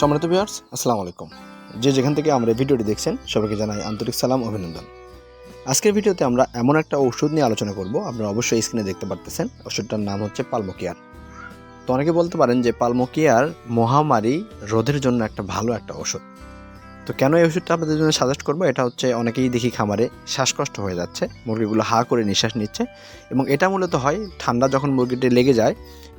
সম্মানিত ভিউয়ার্স আসসালামু আলাইকুম। যে যেখান থেকে আমরা ভিডিওটি দেখছেন, সবাইকে জানাই আন্তরিক সালাম, অভিনন্দন। আজকের ভিডিওতে আমরা এমন একটা ওষুধ নিয়ে আলোচনা করব, আপনারা অবশ্যই স্ক্রিনে দেখতে পারতেছেন। ওষুধটার নাম হচ্ছে পালমোকিয়ার। তো অনেকে বলতে পারেন যে পালমোকিয়ার মহামারী রোধের জন্য একটা ভালো একটা ওষুধ তো কেন এই ওষুধটা আপনাদের জন্য সাজেস্ট করব? এটা হচ্ছে অনেকেই দেখি খামারে শ্বাসকষ্ট হয়ে যাচ্ছে, মুরগিগুলো হা করে নিঃশ্বাস নিচ্ছে এবং এটা মূলত হয় ঠান্ডা যখন মুরগিটি লেগে যায়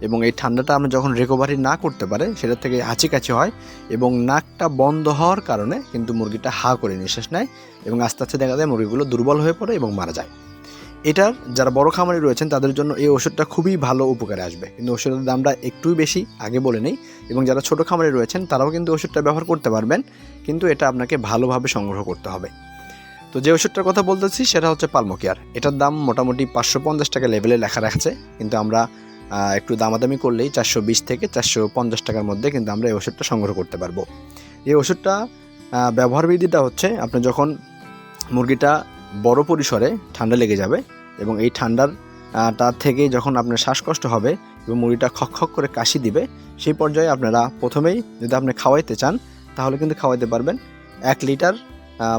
এবং এই ঠান্ডাটা আমরা যখন রিকভারি না করতে পারে, সেটা থেকে হাঁচিকাছি হয় এবং নাকটা বন্ধ হওয়ার কারণে কিন্তু মুরগিটা হা করে নিঃশ্বাস নেয় এবং আস্তে আস্তে দেখা যায় মুরগিগুলো দুর্বল হয়ে পড়ে এবং মারা যায়। এটার যারা বড় খামারি রয়েছেন, তাদের জন্য এই ওষুধটা খুবই ভালো উপকারে আসবে। কিন্তু ওষুধের দামটা একটুই বেশি, আগে বলে নেই। এবং যারা ছোট খামারি রয়েছেন, তারাও কিন্তু ওষুধটা ব্যবহার করতে পারবেন। কিন্তু এটা আপনাকে ভালোভাবে সংগ্রহ করতে হবে। তো যে ওষুধটার কথা বলতেছি, সেটা হচ্ছে পালমোকিয়ার। এটার দাম মোটামুটি পাঁচশো পঞ্চাশ টাকা লেভেলে লেখা রাখছে। কিন্তু আমরা একটু দামাদামি করলেই চারশো বিশ থেকে চারশো পঞ্চাশ টাকার মধ্যে কিন্তু আমরা এই ওষুধটা সংগ্রহ করতে পারব। এই ওষুধটা ব্যবহার বিধিটা হচ্ছে, আপনি যখন মুরগিটা বড় পরিসরে ঠান্ডা লেগে যাবে এবং এই ঠান্ডার তার থেকে যখন আপনার শ্বাসকষ্ট হবে এবং মুড়িটা খক খক করে কাশি দিবে, সেই পর্যায়ে আপনারা প্রথমেই যদি আপনি খাওয়াইতে চান, তাহলে কিন্তু খাওয়াইতে পারবেন। এক লিটার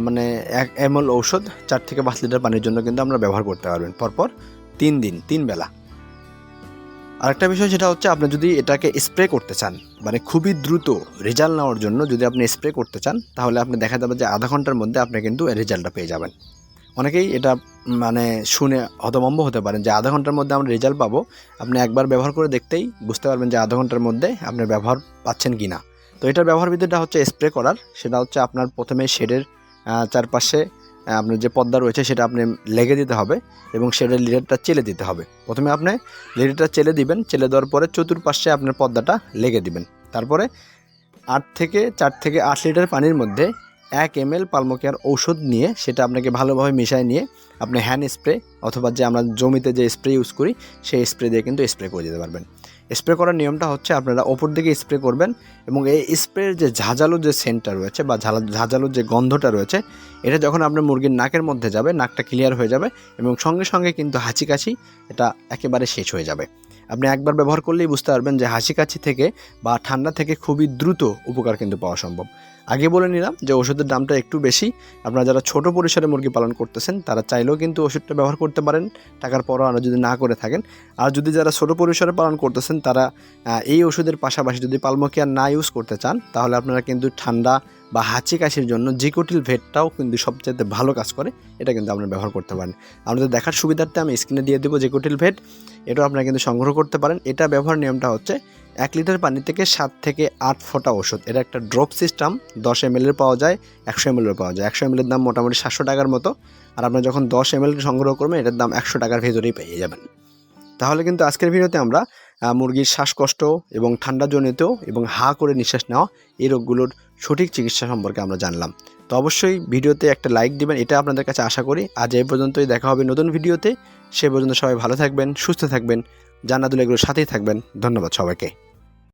মানে এক এমএল ঔষধ চার থেকে পাঁচ লিটার পানির জন্য কিন্তু আমরা ব্যবহার করতে পারবেন। পরপর তিন দিন, তিন বেলা। আরেকটা বিষয় সেটা হচ্ছে আপনি যদি এটাকে স্প্রে করতে চান মানে খুবই দ্রুত রেজাল্ট নেওয়ার জন্য যদি আপনি স্প্রে করতে চান, তাহলে আপনি দেখা যাবে যে আধা ঘণ্টার মধ্যে আপনি কিন্তু রেজাল্টটা পেয়ে যাবেন। অনেকেই এটা মানে শুনে হতভম্ব হতে পারেন যে আধা ঘণ্টার মধ্যে আমরা রেজাল্ট পাবো। আপনি একবার ব্যবহার করে দেখতেই বুঝতে পারবেন যে আধা ঘণ্টার মধ্যে আপনি ব্যবহার পাচ্ছেন কি না তো এটার ব্যবহার বিধিটা হচ্ছে স্প্রে করার। সেটা হচ্ছে আপনার প্রথমে শেডের চারপাশে আপনার যে পর্দা রয়েছে সেটা আপনি লেগে দিতে হবে এবং শেডের লিডারটা চেলে দিতে হবে। প্রথমে আপনি লিডারটা চেলে দিবেন, চেলে দেওয়ার পরে চতুর্পাশে আপনার পর্দাটা লেগে দিবেন। তারপরে আট থেকে, চার থেকে আট লিটার পানির মধ্যে এক এম এল পালমোকিয়ার ঔষধ নিয়ে সেটা আপনাকে ভালোভাবে মিশিয়ে নিয়ে আপনি হ্যান্ড স্প্রে অথবা যে আমরা জমিতে যে স্প্রে ইউজ করি, সেই স্প্রে দিয়ে কিন্তু স্প্রে করে দিতে পারবেন। স্প্রে করার নিয়মটা হচ্ছে আপনারা ওপর দিকে স্প্রে করবেন এবং এই স্প্রের যে ঝাঁঝালো যে সেন্টটা রয়েছে বা ঝালা, ঝাঁঝালো যে গন্ধটা রয়েছে, এটা যখন আপনার মুরগির নাকের মধ্যে যাবে, নাকটা ক্লিয়ার হয়ে যাবে এবং সঙ্গে সঙ্গে কিন্তু হাঁচি কাশি এটা একেবারে শেষ হয়ে যাবে। আপনি একবার ব্যবহার করলেই বুঝতে পারবেন যে হাসি কাশি থেকে বা ঠান্ডা থেকে খুবই দ্রুত উপকার কিন্তু পাওয়া সম্ভব। আগে বলে নিলাম যে ওষুধের দামটা একটু বেশি। আপনারা যারা ছোট পরিসরে মুরগি পালন করতেছেন, তারা চাইলেও কিন্তু ওষুধটা ব্যবহার করতে পারেন। টাকার পরও আরও যদি না করে থাকেন। আর যদি যারা ছোট পরিসরে পালন করতেছেন, তারা এই ওষুধের পাশাপাশি যদি পালমোকিয়া না ইউজ করতে চান, তাহলে আপনারা কিন্তু ঠান্ডা বা হাঁচি কাশির জন্য জিকোটিল ভেটটাও কিন্তু সবচেয়ে ভালো কাজ করে। এটা কিন্তু আপনারা ব্যবহার করতে পারেন। আপনাদের দেখার সুবিধার্থে আমি স্ক্রিনে দিয়ে দেবো জিকোটিল ভেট। এটাও আপনারা কিন্তু সংগ্রহ করতে পারেন। এটা ব্যবহার নিয়মটা হচ্ছে এক লিটার পানি থেকে সাত থেকে আট ফোঁটা ওষুধ এটা একটা ড্রপ সিস্টেম, দশ এম এর পাওয়া যায়, একশো এম এর পাওয়া যায়। একশো এম এর দাম মোটামুটি সাতশো টাকার মতো। আর আপনি যখন দশ এম সংগ্রহ করবেন, এটার দাম একশো টাকার ভেতরেই পেয়ে যাবেন। তাহলে কিন্তু আজকের ভিডিওতে আমরা মুরগির শ্বাসকষ্ট এবং ঠান্ডা জনিত এবং হা করে নিঃশ্বাস নেওয়া এই রোগগুলোর সঠিক চিকিৎসা সম্পর্কে আমরা জানলাম। তো অবশ্যই ভিডিওতে একটা লাইক দিবেন, এটা আপনাদের কাছে আশা করি। আজ এই পর্যন্তই, দেখা হবে নতুন ভিডিওতে। সে পর্যন্ত সবাই ভালো থাকবেন, সুস্থ থাকবেন, জান্নাতুল এগুলোর সাথেই থাকবেন। ধন্যবাদ সবাইকে।